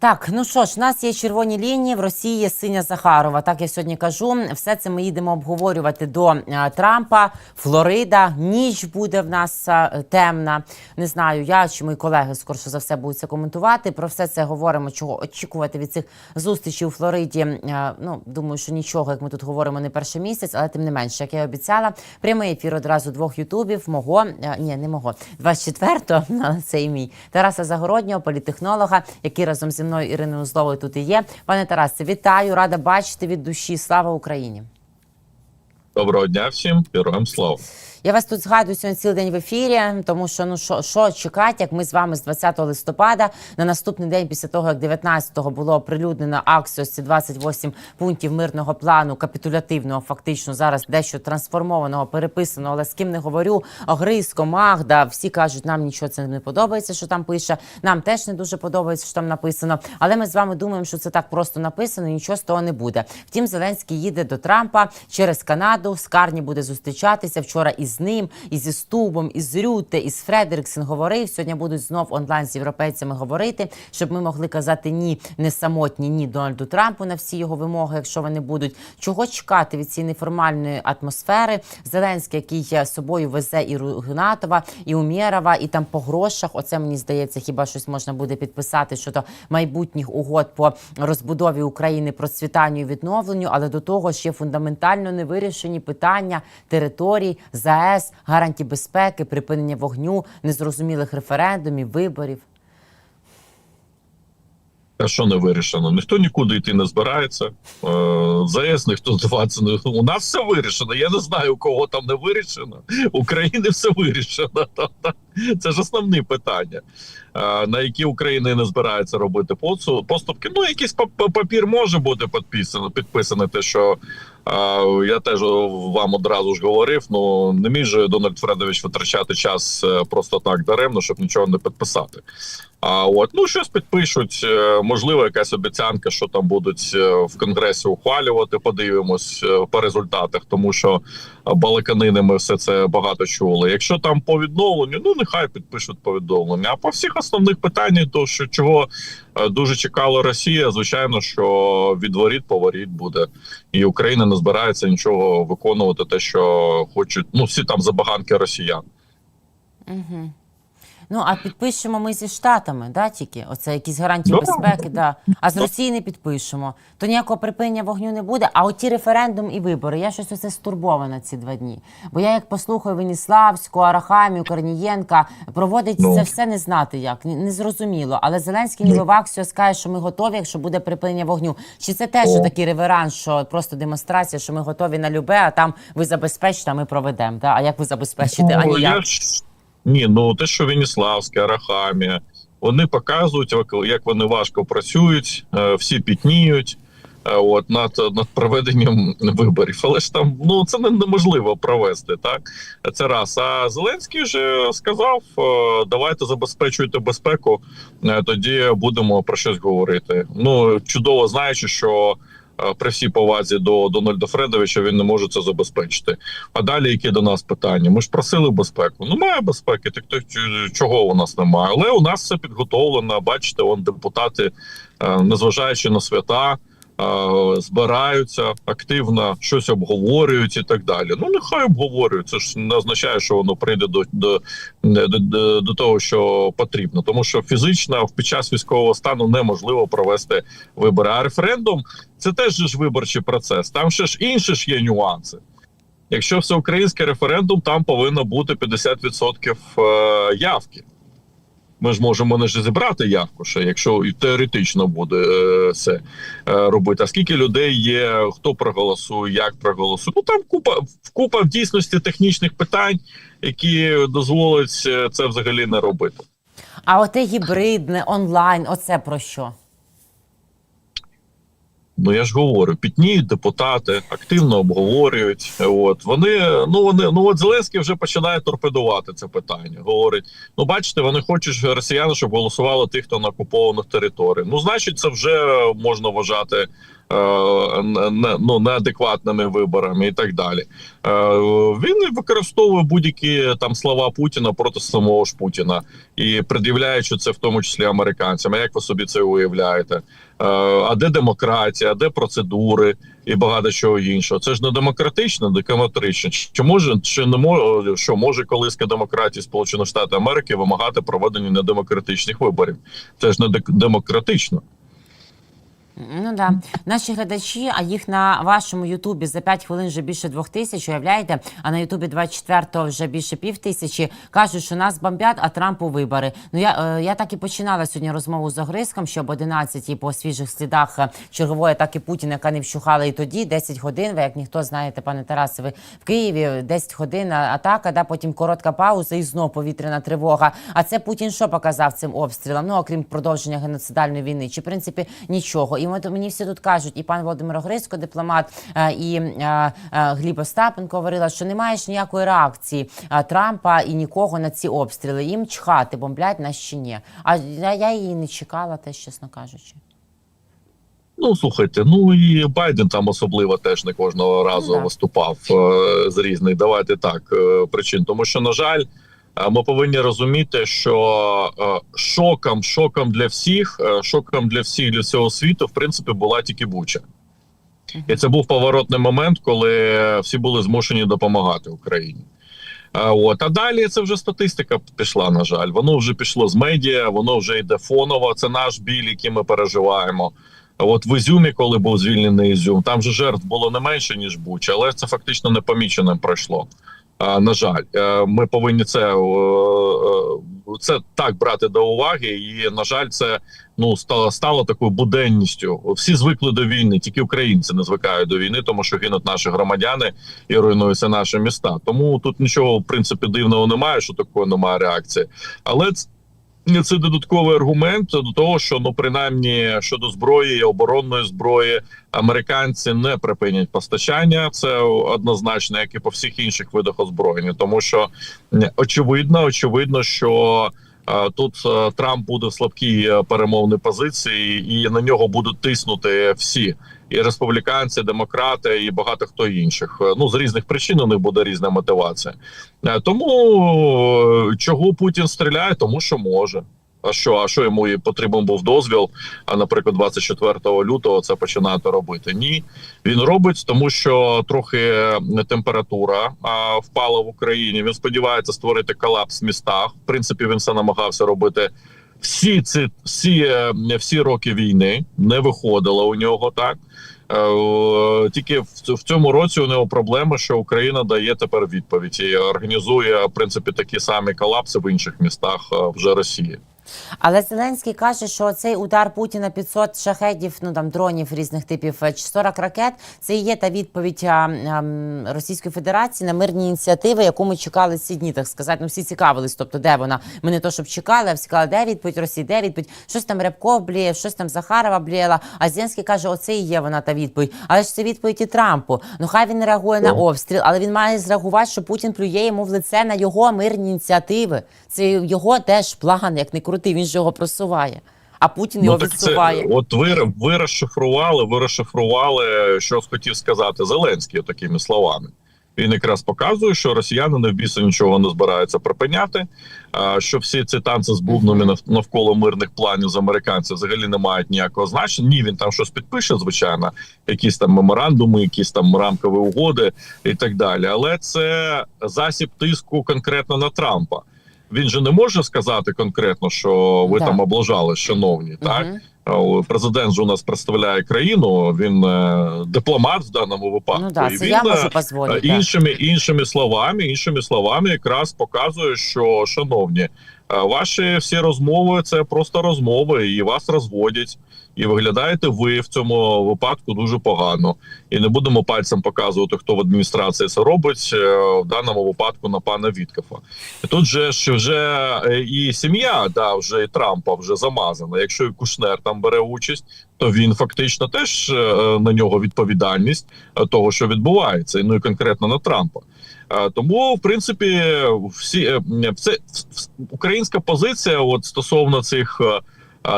Так, ну що ж, у нас є червоні лінії, в Росії є синя Захарова. Так я сьогодні кажу. Все це ми їдемо обговорювати до е, Трампа, Флорида. Ніч буде в нас е, темна. Не знаю, я чи мої колеги скорше за все будуть це коментувати. Про все це говоримо, чого очікувати від цих зустрічей у Флориді. Е, Ну думаю, що нічого, як ми тут говоримо, не перший місяць, але тим не менше, як я обіцяла, прямий ефір одразу двох ютубів. Мого ні, не мого 24-го, але це і мій Тараса Загороднього, політехнолога, який разом зі мною Іриною Узловою тут і є. Пане Тарасе, вітаю, рада бачити від душі. Слава Україні! Доброго дня всім, героям слава. Я вас тут згадую сьогодні цілий день в ефірі, тому що ну що, що чекати, як ми з вами з 20 листопада на наступний день після того, як 19-го було оприлюднено Аксіос, ці 28 пунктів мирного плану, капітулятивного, фактично зараз дещо трансформованого, переписаного, але з ким не говорю. Огризко, Магда, всі кажуть, нам нічого це не подобається, що там пише. Нам теж не дуже подобається, що там написано. Але ми з вами думаємо, що це так просто написано, і нічого з того не буде. Втім, Зеленський їде до Трампа через Канаду. З Карні буде зустрічатися вчора із ним, і зі Стубом, і з Рюте, і з Фредериксен говорив. Сьогодні будуть знов онлайн з європейцями говорити, щоб ми могли казати ні, не самотні, ні Дональду Трампу на всі його вимоги, якщо вони будуть. Чого чекати від цієї неформальної атмосфери? Зеленський, який собою везе і Гнатова, і Умєрова, і там по грошах. Оце мені здається, хіба щось можна буде підписати щодо майбутніх угод по розбудові України, процвітанню і відновленню. Але до того ж є фундаментально невирішені питання територій, ЗАЕС, гарантій безпеки, припинення вогню, незрозумілих референдумів, виборів. А що не вирішено? Ніхто нікуди йти не збирається. Е, ЗАЕС ніхто здаватися не у нас все вирішено. Я не знаю, у кого там не вирішено. України все вирішено. Це ж основні питання, е, на які Україна не збирається робити поступки. Ну, якийсь папір може бути підписано, підписаний, те, що я теж вам одразу ж говорив. Ну не міг же Дональд Фредович витрачати час е, просто так даремно, щоб нічого не підписати. А от ну щось підпишуть. е, Можливо, якась обіцянка, що там будуть е, в конгресі ухвалювати. Подивимось е, по результатах, тому що балаканини ми все це багато чули. Якщо там по відновленню, ну нехай підпишуть по відновленню. А по всіх основних питаннях, то що чого дуже чекала Росія, звичайно, що від воріт по воріт буде, і Україна не збирається нічого виконувати, те, що хочуть. Ну всі там забаганки росіян. Угу. Ну а підпишемо ми зі штатами, да, тільки оце якісь гарантії Да. безпеки, да. А з Росії не підпишемо. То ніякого припинення вогню не буде. А оті референдум і вибори. Я щось оце стурбована ці два дні. Бо я як послухаю Веніславську, Арахамію, Корнієнка, проводить Ну. це все не знати як, ні- не. Але Зеленський ніби в Аксіо скаже, що ми готові, якщо буде припинення вогню. Чи це теж О. такий реверанс, що просто демонстрація, що ми готові на любе, а там ви забезпечите, а ми проведемо. Да? А як ви забезпечите? А Ну, ніяк. Ні, ну те, що Веніславське, Арахамія, вони показують, як- вони важко працюють, е, всі пітніють. е, От над над проведенням виборів, але ж там ну це не- неможливо провести, так це раз. А Зеленський вже сказав: е, давайте забезпечуйте безпеку, тоді будемо про щось говорити. Ну чудово знаючи, що при всій повазі до Дональда Фредовича він не може це забезпечити. А далі які до нас питання? Ми ж просили безпеку. Немає безпеки, так то чого у нас немає? Але у нас все підготовлено. Бачите, вон депутати, е, незважаючи на свята. е, Збираються активно, щось обговорюють і так далі. Ну нехай обговорюють. Це ж не означає, що воно прийде до, до, до, до того, що потрібно, тому що фізично під час військового стану неможливо провести вибори. А референдум це теж ж виборчий процес. Там ще ж інші ж є нюанси. Якщо всеукраїнський референдум, там повинно бути 50% е, явки. Ми ж можемо не ж зібрати явку, ще, якщо теоретично буде е, це е, робити. А скільки людей є, хто проголосує, як проголосує? Ну там купа купа в дійсності технічних питань, які дозволять це взагалі не робити. А оте гібридне, онлайн, оце про що? Ну я ж говорю, пітніють депутати, активно обговорюють. От вони ну вони ну от Зеленський вже починає торпедувати це питання. Говорить: ну бачите, вони хочуть росіяни, щоб голосували тих, хто на окупованих територіях. Ну, значить, це вже можна вважати ну, неадекватними виборами і так далі. Е, Він використовує будь-які там слова Путіна проти самого ж Путіна і пред'являючи це в тому числі американцям. Як ви собі це уявляєте? Е, А де демократія, а де процедури і багато чого іншого? Це ж не демократично, демократично. Чи може чи не може що може колиска демократії Сполучених Штатів Америки вимагати проведення недемократичних виборів? Це ж не демократично. Ну да. Наші глядачі, а їх на вашому Ютубі за 5 хвилин вже більше двох тисяч, уявляєте? А на Ютубі 24-го вже більше пів тисячі. Кажуть, що нас бомбять, а Трампу вибори. Ну я, е, я так і починала сьогодні розмову з Огриском, що об 11-й по свіжих слідах е, чергової атаки Путіна, яка не вщухала і тоді, 10 годин. Ви як ніхто знаєте, пане Тарасе, ви в Києві 10 годин атака, да, потім коротка пауза і знов повітряна тривога. А це Путін що показав цим обстрілам? Ну окрім продовження геноцидальної війни, чи в принципі нічого. І от мені всі тут кажуть, і пан Володимир Огрицько, дипломат, е, і е, е, Гліб Остапенко говорила, що немає ж ніякої реакції Трампа і нікого на ці обстріли. Їм чхати, бомблять нас чи ні. А я, я її не чекала, теж чесно кажучи. Ну слухайте, ну і Байден там особливо теж не кожного разу Ну, да. виступав е, з різних. Давайте так е, причин. Тому що, на жаль, ми повинні розуміти, що е, шоком, шоком для всіх, е, шоком для всіх для всього світу, в принципі, була тільки Буча. І це був поворотний момент, коли всі були змушені допомагати Україні. От а далі це вже статистика пішла. На жаль, воно вже пішло з медіа, воно вже йде фоново. Це наш біль, який ми переживаємо. От в Ізюмі, коли був звільнений Ізюм, там же жертв було не менше ніж Буча, але це фактично непоміченим пройшло. На жаль, Е, ми повинні це, е, е, це так брати до уваги, і на жаль, це ну стало стало такою буденністю. Всі звикли до війни, тільки українці не звикають до війни, тому що гинуть наші громадяни і руйнуються наші міста. Тому тут нічого в принципі дивного немає, що такої немає реакції, але це додатковий аргумент до того, що ну принаймні щодо зброї і оборонної зброї американці не припинять постачання. Це однозначно, як і по всіх інших видах озброєння, тому що очевидно, очевидно, що е, тут е, Трамп буде в слабкій е, перемовній позиції, і на нього будуть тиснути всі. І республіканці, демократи, і багато хто інших. Е, Ну з різних причин у них буде різна мотивація. Е, Тому е, чого Путін стріляє, тому що може. А що, а що йому і потрібен був дозвіл? А наприклад, 24 лютого це починати робити? Ні, він робить, тому що трохи температура а, впала в Україні. Він сподівається створити колапс в містах. В принципі, він це намагався робити всі ці всі, е, всі роки війни. Не виходило у нього так. Е, Тільки в цьому році у нього проблема, що Україна дає тепер відповідь і організує в принципі такі самі колапси в інших містах е, вже Росії. Але Зеленський каже, що цей удар Путіна 500 шахедів, ну там дронів різних типів е, чи 40 ракет, це і є та відповідь Російської Федерації на мирні ініціативи, яку ми чекали ці дні, так сказати. Ну всі цікавились, тобто де вона. Ми не то, щоб чекали, а всі казали, де відповідь Росії, де відповідь, щось там Рябков бліє, щось там Захарова бліяла. А Зеленський каже, оце і є вона та відповідь. Але ж це відповідь і Трампу. Ну хай він не реагує на обстріл, але він має зреагувати, що Путін плює йому в лице на його мирні ініціативи. Це його теж план, як не крутий, він ж його просуває. А Путін його Ну, так це, відсуває. от ви, ви розшифрували, ви розшифрували, що хотів сказати Зеленський такими словами. Він якраз показує, що росіяни не в біса нічого не збираються припиняти. Що всі ці танці з бубнами навколо мирних планів з американців взагалі не мають ніякого значення. Ні, він там щось підпише, звичайно, якісь там меморандуми, якісь там рамкові угоди і так далі. Але це засіб тиску конкретно на Трампа. Він же не може сказати конкретно, що ви Да. там облажали, шановні, так. Президент же у нас представляє країну. Він е, дипломат в даному випадку. Ну да, і він я е, можу дозволити. іншими іншими словами, іншими словами, якраз показує, що шановні, е, ваші всі розмови це просто розмови, і вас розводять. І виглядаєте ви в цьому випадку дуже погано. І не будемо пальцем показувати, хто в адміністрації це робить е, в даному випадку на пана Віткафа. І тут же ж вже е, і сім'я, да, вже і Трампа вже замазана. Якщо і Кушнер там бере участь, то він фактично теж е, на нього відповідальність того, що відбувається, ну і конкретно на Трампа. Тому, в принципі, всі це українська позиція, от стосовно цих.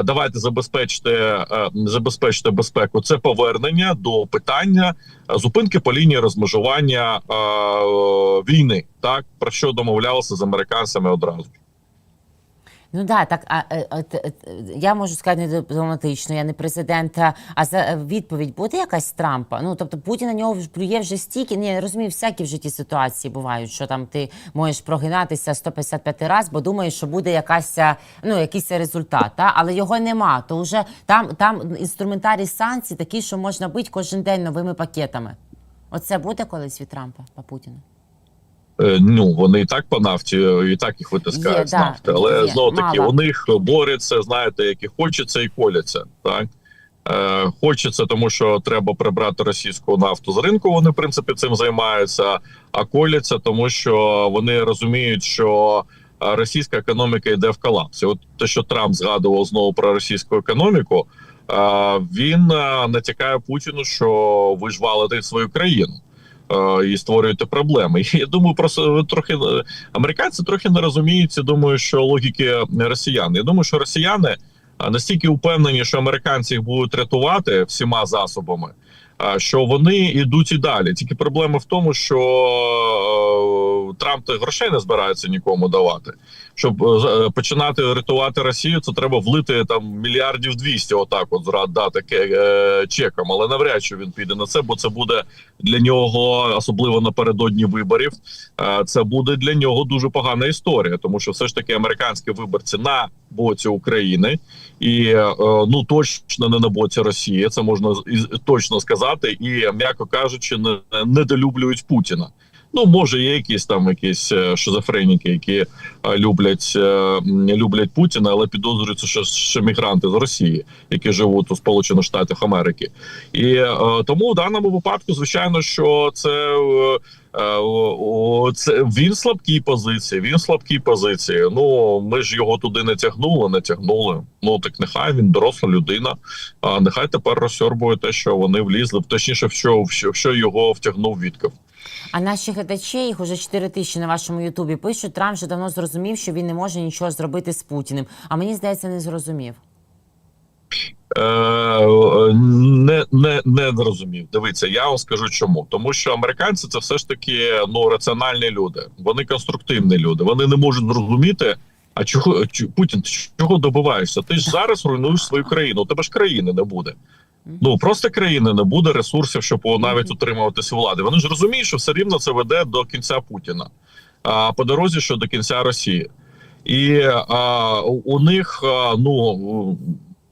Давайте забезпечте, е, забезпечте безпеку. Це повернення до питання зупинки по лінії розмежування е, війни, так про що домовлялися з американцями одразу. Ну да, так а е, е, е, я можу сказати не дипломатично, я не президент. а- А за е, відповідь буде якась Трампа? Ну тобто Путін на нього плює вже стільки. Ні, я розумію, всякі в житті ситуації бувають, що там ти можеш прогинатися 155 раз, бо думаєш, що буде якась ну якийсь результат. Та? Але його нема. То вже там, там інструментарій санкцій такий, що можна бити кожен день новими пакетами. Оце буде колись від Трампа по Путіну? Е, Ну вони і так по нафті, е, і так їх витискають Є, з да, нафти. Але є, знову таки мало. у них борються, знаєте, які хочеться і коляться. Так е, хочеться, тому що треба прибрати російську нафту з ринку. Вони в принципі цим займаються. А коляться, тому що вони розуміють, що е, російська економіка йде в колапс. І От те, що Трамп згадував знову про російську економіку. е, Він натякає Путіну, що ви ж валите свою країну і створюєте проблеми. Я думаю, просто ви трохи е, американці трохи не розуміються. Думаю, що логіки росіян. Я думаю, що росіяни е, настільки упевнені, що американці їх будуть рятувати всіма засобами. е, Що вони йдуть і далі. Тільки проблема в тому, що е, Трамп грошей не збирається нікому давати. Щоб е, е, починати рятувати Росію, це треба влити там мільярдів 200 отак, от зра- дати е, чеком. Але навряд чи він піде на це, бо це буде для нього, особливо напередодні виборів. е, Це буде для нього дуже погана історія, тому що все ж таки американські виборці на боці України, і ну точно не на боці Росії. Це можна точно сказати, і м'яко кажучи, не недолюблюють Путіна. Ну, може, є якісь там якісь е, шизофреніки, які е, люблять, е, люблять Путіна, але підозрюються, що ще мігранти з Росії, які живуть у Сполучених Штатах Америки. І тому в даному випадку, звичайно, що це. це він слабкій позиції. Він слабкій позиції. Ну ми ж його туди не тягнули, не тягнули. Ну так нехай він доросла людина. А нехай тепер розсьорбує те, що вони влізли, точніше, в що, в що його втягнув Вітков. А наші глядачі, їх уже 4 тисячі на вашому Ютубі пишуть, Трамп вже давно зрозумів, що він не може нічого зробити з Путіним. А мені здається, не зрозумів. Е, не, не, не зрозумів. Дивіться, я вам скажу чому. Тому що американці це все ж таки ну раціональні люди. Вони конструктивні люди. Вони не можуть зрозуміти. А чого Путін, ти чого добиваєшся? Ти ж зараз руйнуєш свою країну. У тебе ж країни не буде. Ну просто країни не буде ресурсів, щоб навіть утримуватися влади. Вони ж розуміють, що все рівно це веде до кінця Путіна, а по дорозі, що до кінця Росії. І а, у, них а, ну.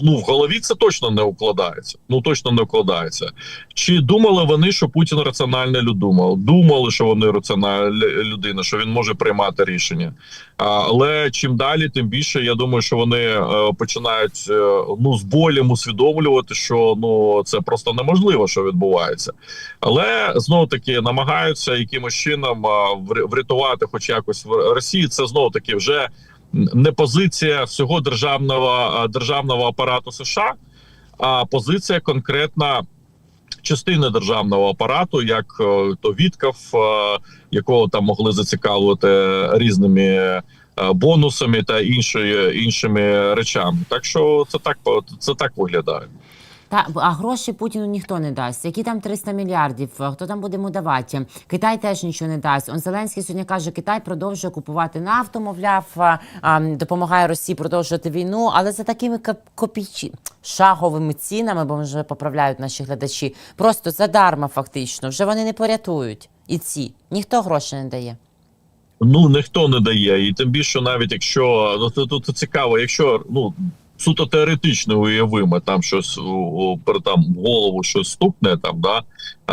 Ну, в голові це точно не укладається. Ну точно не укладається. Чи думали вони, що Путін раціональна людина? Думали, що вони раціональна людина, що він може приймати рішення. Але чим далі, тим більше я думаю, що вони е, починають е, ну з болем усвідомлювати, що ну це просто неможливо, що відбувається. Але знову таки намагаються якимось чином врятувати, хоч якось в Росії. Це знову таки вже не позиція всього державного державного апарату США, а позиція конкретна частини державного апарату, як е, то Вітков, е, якого там могли зацікавити різними е, бонусами та іншої іншими речами. Так що це так це так виглядає. Та а гроші Путіну ніхто не дасть. Які там 300 мільярдів? Хто там буде давати? Китай теж нічого не дасть. Он Зеленський сьогодні каже, Китай продовжує купувати нафту, мовляв, а, допомагає Росії продовжувати війну, але за такими копійчі шаговими цінами, бо вже поправляють наші глядачі. Просто задарма, фактично. Вже вони не порятують. І ці ніхто грошей не дає. Ну ніхто не дає, і тим більше, навіть якщо ну тут цікаво, якщо ну суто теоретично уявимо, там щось там в голову щось стукне, там да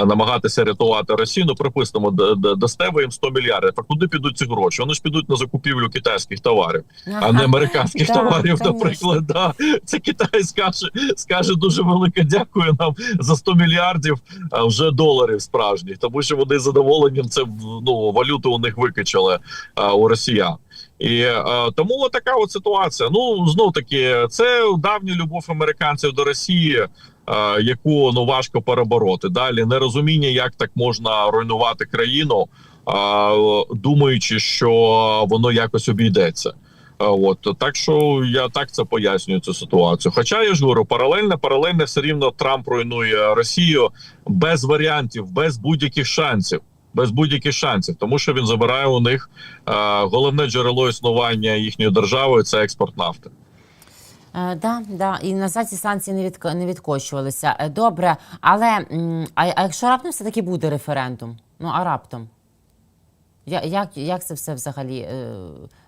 намагатися рятувати Росію, ну припустимо, дасте ви їм 100 мільярдів. А куди підуть ці гроші? Вони ж підуть на закупівлю китайських товарів, а не американських Да, товарів. конечно. Наприклад, да це Китай скаже, скаже дуже велике дякую нам за 100 мільярдів а, вже доларів справжніх, тому що вони з задоволенням це ну валюту у них викачали а, у росіян. І е, тому така от ситуація. Ну знов таки, це давня любов американців до Росії, е, яку ну важко перебороти. Далі нерозуміння, як так можна руйнувати країну, е, думаючи, що воно якось обійдеться. От так що я так це пояснюю цю ситуацію. Хоча я ж говорю, паралельно, паралельно все рівно Трамп руйнує Росію без варіантів, без будь-яких шансів. Без будь-яких шансів, тому що він забирає у них е, головне джерело існування їхньої держави це експорт нафти. Е, да, да, і назад ці санкції не від не відкочувалися. Е, Добре, але а, а якщо раптом все таки буде референдум? Ну а раптом? Як, як це все взагалі? Е,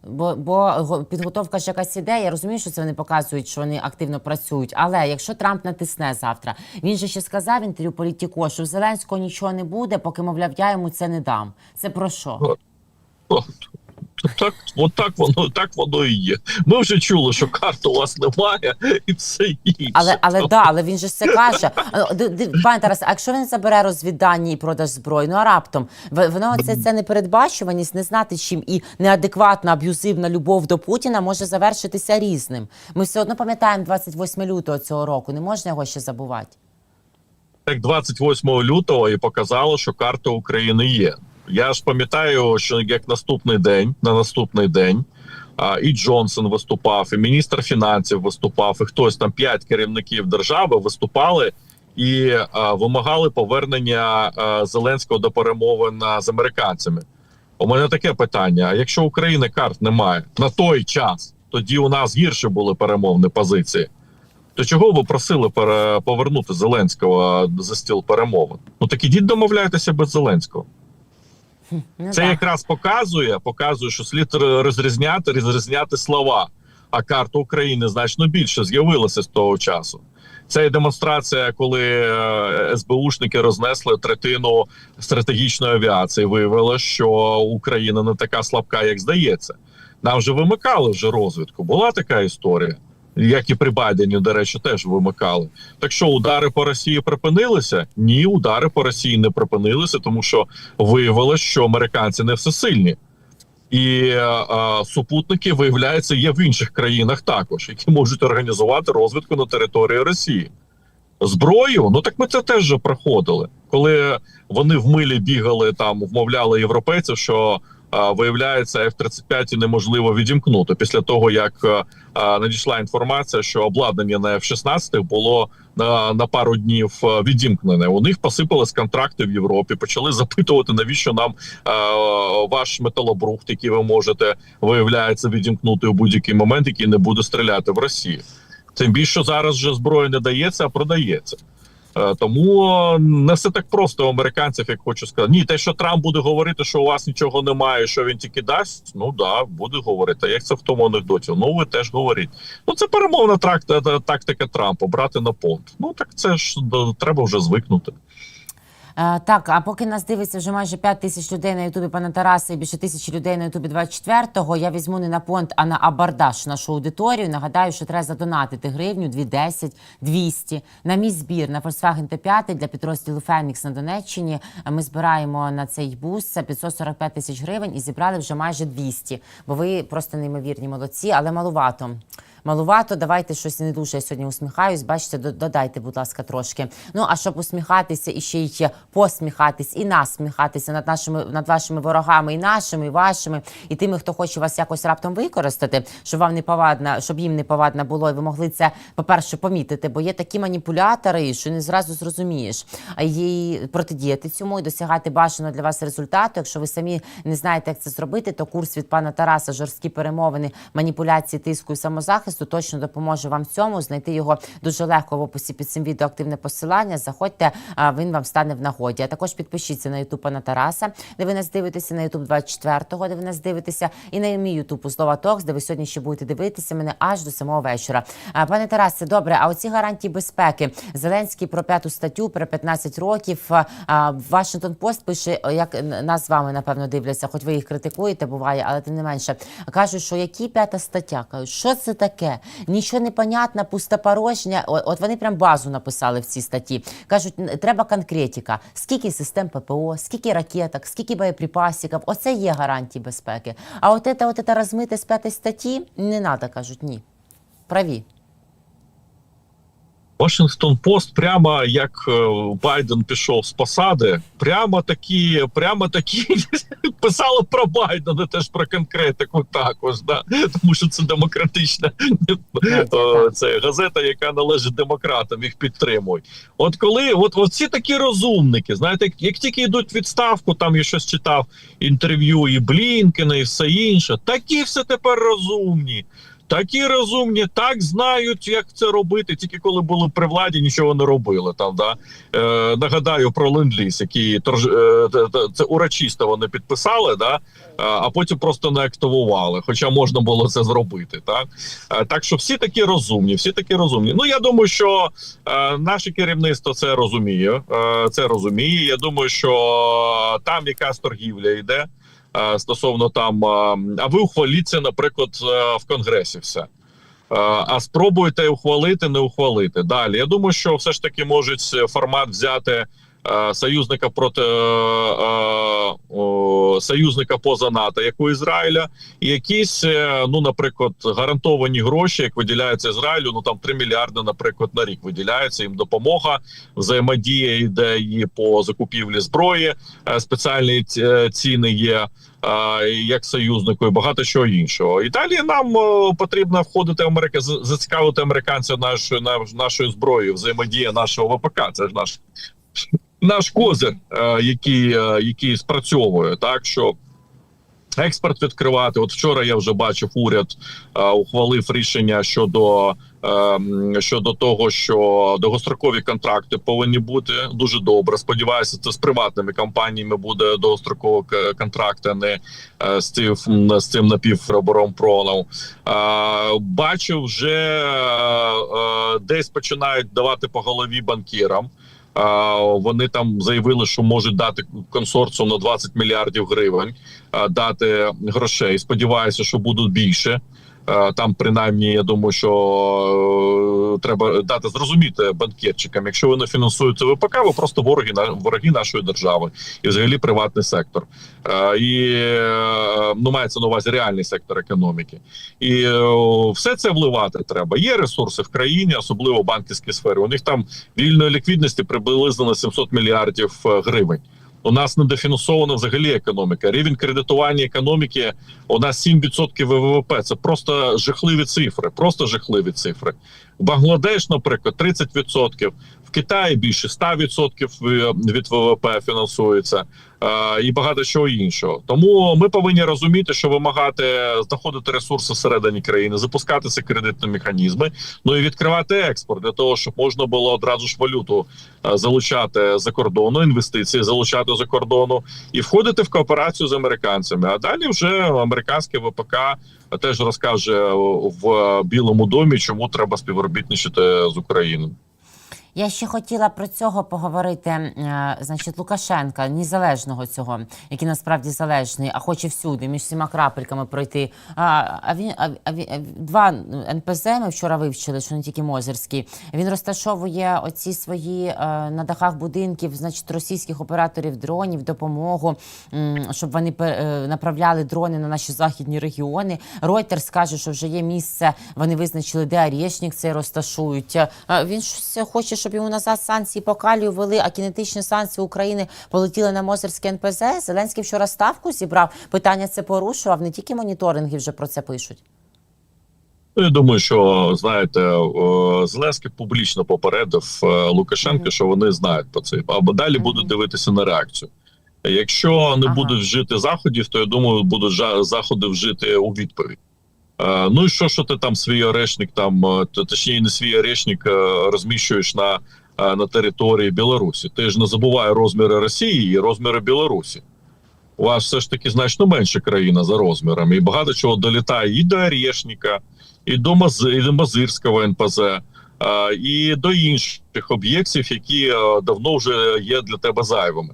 Бо, бо го- підготовка ж якась іде. Я розумію, що це вони показують, що вони активно працюють. Але якщо Трамп натисне завтра, він же ще сказав в інтерв'ю політіко, що в Зеленського нічого не буде, поки мовляв, я йому це не дам. Це про що? Так, от так воно так воно і є. Ми вже чули, що карти у вас немає, і все інше. Але але да, але він же це каже. Ди- Пане Тарас, а якщо він забере розвіддані і продаж зброї, ну а раптом воно це, це непередбачуваність, не знати чим і неадекватна аб'юзивна любов до Путіна може завершитися різним. Ми все одно пам'ятаємо 28 лютого цього року. Не можна його ще забувати. як 28 лютого і показало, що карта України є. Я ж пам'ятаю, що як наступний день, на наступний день, а, і Джонсон виступав, і міністр фінансів виступав, і хтось там п'ять керівників держави виступали і а, вимагали повернення а, Зеленського до перемовин з американцями. У мене таке питання: а якщо України карт немає на той час, тоді у нас гірше були перемовні позиції. То чого ви просили повернути Зеленського за стіл перемовин? Ну так ідіть домовляйтеся без Зеленського. Ну, Це якраз показує, показує, що слід розрізняти, розрізняти слова. А карта України значно більше з'явилася з того часу. Це і демонстрація, коли е, СБУшники рознесли третину стратегічної авіації. Виявилося, що Україна не така слабка, як здається. Нам вже вимикали вже розвідку. Була така історія, як і при Байдені, до речі, теж вимикали. Так що удари по Росії припинилися? Ні, удари по Росії не припинилися, тому що виявилось, що американці не всесильні. І е, е, супутники, виявляється, є в інших країнах також, які можуть організувати розвідку на території Росії. Зброю, ну так ми це теж вже проходили. Коли вони в милі бігали там, вмовляли європейців, що виявляється, F-35 неможливо відімкнути після того, як е, е, надійшла інформація, що обладнання на F-16 було на, пару днів е, відімкнене. У них посипались контракти в Європі, почали запитувати, навіщо нам ваш металобрухт, який ви можете виявляється відімкнути у будь-який момент, який не буде стріляти в Росії. Тим більше зараз вже зброя не дається, а продається. Е, Тому е, не все так просто у американців, як хочу сказати. Ні, те, що Трамп буде говорити, що у вас нічого немає, що він тільки дасть. Ну да, буде говорити. А Як це в тому анекдоті? Ну ви теж говоріть. Ну це перемовна тракта, тактика Трампа брати на понт. Ну так це ж до треба вже звикнути. Е, так, а поки нас дивиться вже майже 5 тисяч людей на Ютубі пана Тараса і більше тисячі людей на Ютубі 24-го, я візьму не на понт, а на абардаш нашу аудиторію. Нагадаю, що треба задонатити гривню 210, 200 на мій збір на Volkswagen Т5 для підрозділу Фенікс на Донеччині. Ми збираємо на цей бус це 545 тисяч гривень і зібрали вже майже 200, бо ви просто неймовірні молодці, але малувато. Малувато, давайте щось не дуже я сьогодні усміхаюсь. Бачите, додайте, будь ласка, трошки. Ну а щоб усміхатися і ще й посміхатись і насміхатися над нашими над вашими ворогами, і нашими, і вашими, і тими, хто хоче вас якось раптом використати, щоб вам не повадно, щоб їм не повадно було, і ви могли це, по-перше, помітити, бо є такі маніпулятори, що не зразу зрозумієш. А їй протидіяти цьому і досягати бажаного для вас результату. Якщо ви самі не знаєте, як це зробити, то курс від пана Тараса жорсткі перемовини, маніпуляції, тиску і самозахисту точно допоможе вам в цьому. Знайти його дуже легко в описі під цим відео активне посилання. Заходьте, він вам стане в нагоді. А також підпишіться на Ютуб пана Тараса, де ви нас дивитеся, на Ютуб 24-го, де ви нас дивитеся, і на мій Ютуб Узлова Токс, де ви сьогодні ще будете дивитися мене аж до самого вечора. Пане Тарасе, добре. А оці гарантії безпеки Зеленський про п'яту статтю про 15 років. Вашингтон Пост пише, як нас з вами напевно дивляться, хоч ви їх критикуєте, буває, але тим не менше кажуть, що які п'ята стаття? Кажуть, що це таке? Нічого не понятно, пустопорожня. От вони прям базу написали в цій статті. Кажуть, треба конкретика. Скільки систем ППО, скільки ракеток, скільки боєприпасів. Оце є гарантії безпеки. А от це, от це розмите з п'ятої статті не треба, кажуть, ні. Праві. Вашингтон Пост, прямо як е, Байден пішов з посади, прямо такі, прямо такі писали про Байдена, теж про конкретику також, да? тому що це демократична е, це газета, яка належить демократам, їх підтримують. От коли, от, от ці такі розумники, знаєте, як, як тільки йдуть відставку, там я щось читав інтерв'ю і Блінкена, і все інше, такі все тепер розумні. Такі розумні, так знають, як це робити. Тільки коли були при владі, нічого не робили. Там да е, нагадаю про ленд-ліз, який торж е, це урочисто вони підписали, да е, а потім просто не активували. Хоча можна було це зробити. Так Е, так що всі такі розумні, всі такі розумні. Ну я думаю, що е, наше керівництво це розуміє. Е, це розуміє. Я думаю, що там якась торгівля йде е, стосовно там. е, А ви ухваліться, наприклад, е, в конгресі все. Е, А спробуйте ухвалити, не ухвалити. Далі. Я думаю, що все ж таки можуть формат взяти е, союзника проти е, е, союзника поза НАТО, як у Ізраїля, і якісь, е, ну, наприклад, гарантовані гроші, як виділяються Ізраїлю, ну там 3 мільярди, наприклад, на рік виділяється їм допомога, взаємодія йде і по закупівлі зброї, е, спеціальні е, ціни є. Як союзнику і багато чого іншого, і далі нам е, потрібно входити в Америка, зацікавити американців нашою наш, нашою зброєю, взаємодія нашого ВПК. Це ж наш наш козир, е, який, е, який спрацьовує, так що. Експорт відкривати. От вчора я вже бачив, уряд е, ухвалив рішення щодо, щодо того, що довгострокові контракти повинні бути дуже добре. Сподіваюся, це з приватними компаніями буде довгострокові контракти, а не з цим з цим напівроборомпроном. Бачу, вже десь починають давати по голові банкірам. Вони там заявили, що можуть дати консорціум на 20 мільярдів гривень, дати грошей. Сподіваюся, що будуть більше. А, Там, принаймні, я думаю, що е, треба дати зрозуміти банкірчикам. Якщо ви не фінансуєте ВПК, ви просто вороги на вороги нашої держави і взагалі приватний сектор. І е, ну мається на увазі реальний сектор економіки. І е, все це вливати треба. Є ресурси в країні, особливо в банківській сфері. У них там вільної ліквідності приблизно на 700 мільярдів е, гривень. У нас недофінансована взагалі економіка. Рівень кредитування економіки у нас 7% ВВП. Це просто жахливі цифри. Просто жахливі цифри. Бангладеш, наприклад, 30%. В Китаї більше 100% від ВВП фінансується е, і багато чого іншого. Тому ми повинні розуміти, що вимагати знаходити ресурси всередині країни, запускати ці кредитні механізми, ну і відкривати експорт для того, щоб можна було одразу ж валюту е, залучати за кордону, інвестиції залучати за кордону і входити в кооперацію з американцями. А далі вже американське ВПК теж розкаже в Білому домі, чому треба співробітничати з Україною. Я ще хотіла про цього поговорити. е, Значить, Лукашенка, незалежного цього, який насправді залежний, а хоче всюди, між всіма крапельками пройти. А, а він а, а, два НПЗ ми вчора вивчили, що не тільки Мозерський. Він розташовує оці свої е, на дахах будинків, значить, російських операторів дронів, допомогу, щоб вони е, направляли дрони на наші західні регіони. Reuters каже, що вже є місце. Вони визначили, де Арєшнік цей розташують. Він щось хоче, щоб йому назад санкції по калію ввели, а кінетичні санкції України полетіли на Мозерське НПЗ. Зеленський вчора ставку зібрав. Питання це порушував. Не тільки моніторинги вже про це пишуть. Ну, Я думаю, що знаєте, о, Зеленський публічно попередив е, Лукашенка, Мгм. що вони знають про це, або далі Мгм. будуть дивитися на реакцію. Якщо не Ага. будуть вжити заходів, то я думаю, будуть заходи вжити у відповідь. Е, Ну і що, що ти там свій орешник, там е, точніше, не свій орешник е, розміщуєш на, на території Білорусі? Ти ж не забувай розміри Росії і розміри Білорусі. У вас все ж таки значно менша країна за розмірами, і багато чого долітає і до Орешника, і до Мази, і до Мазирського НПЗ, і до інших об'єктів, які давно вже є для тебе зайвими.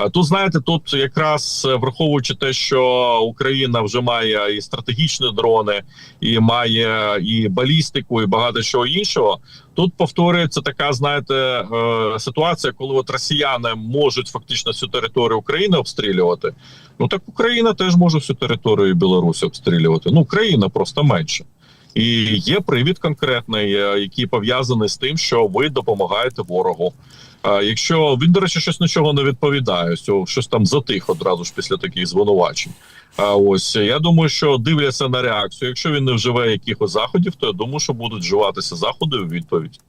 А Тут знаєте, тут якраз е, враховуючи те, що Україна вже має і стратегічні дрони, і має і балістику, і багато чого іншого. Тут повторюється така, знаєте, е, ситуація, коли от росіяни можуть фактично всю територію України обстрілювати. Ну так Україна теж може всю територію Білорусі обстрілювати. Ну Україна просто менше. І є привід конкретний, е, який пов'язаний з тим, що ви допомагаєте ворогу. А якщо він, до речі, щось нічого не відповідає, що щось там затих одразу ж після таких звинувачень. А ось я думаю, що дивляться на реакцію. Якщо він не вживе якихось заходів, то я думаю, що будуть вживатися заходи у відповідь.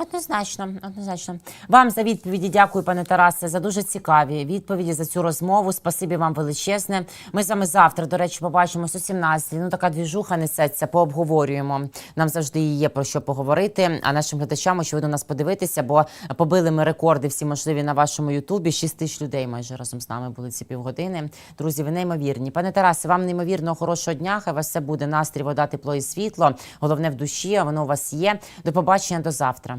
Однозначно, однозначно. Вам за відповіді дякую, пане Тарасе, за дуже цікаві відповіді за цю розмову. Спасибі вам величезне. Ми з вами завтра, до речі, побачимось о 17 Ну така двіжуха несеться, пообговорюємо. Нам завжди є про що поговорити. А нашим глядачам, очевидно, нас подивитися, бо побили ми рекорди всі можливі на вашому Ютубі. 6 тисяч людей майже разом з нами були ці півгодини. Друзі, ви неймовірні. Пане Тарасе, вам неймовірно хорошого дня. Хай вас все буде настрій, вода, тепло і світло. Головне в душі, а воно у вас є. До побачення до завтра.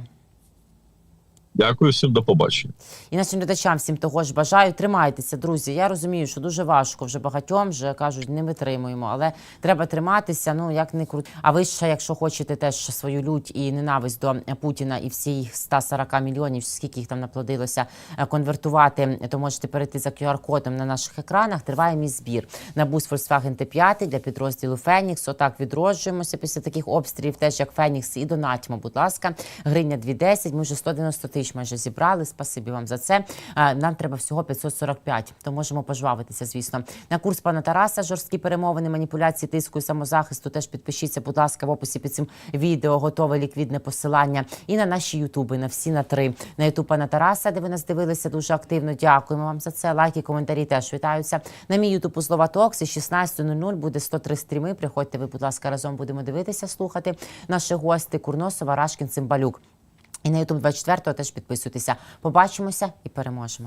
Дякую всім, до побачення. І нашим глядачам всім того ж бажаю. Тримайтеся, друзі. Я розумію, що дуже важко вже багатьом вже кажуть, не витримуємо, але треба триматися. Ну як не крут. А ви ще, якщо хочете теж свою лють і ненависть до Путіна і всі їх 140 мільйонів, скільки їх там наплодилося, е, конвертувати, то можете перейти за QR-кодом на наших екранах. Триває мій збір на бус Volkswagen T5 для підрозділу Фенікс. Отак відроджуємося після таких обстрілів, теж як Фенікс. І донатьмо, будь ласка, гривня 2,10. Ми вже 190 тисяч майже зібрали. Спасибі вам за це. Е, Нам треба всього 545, то можемо пожвавитися, звісно. На курс пана Тараса жорсткі перемовини, маніпуляції, тиску і самозахисту. Теж підпишіться, будь ласка, в описі під цим відео готове ліквідне посилання. І на наші ютуби, на всі на три. На ютуб пана Тараса, де ви нас дивилися дуже активно. Дякуємо вам за це. Лайки, коментарі теж вітаються. На мій ютуб у слова Токсі 16.00 буде 103 стріми. Приходьте, ви, будь ласка, разом будемо дивитися, слухати. Наші гості Курносова, Рашкін, Цимбалюк. І на Ютуб 24 теж підписуйтеся. Побачимося і переможемо.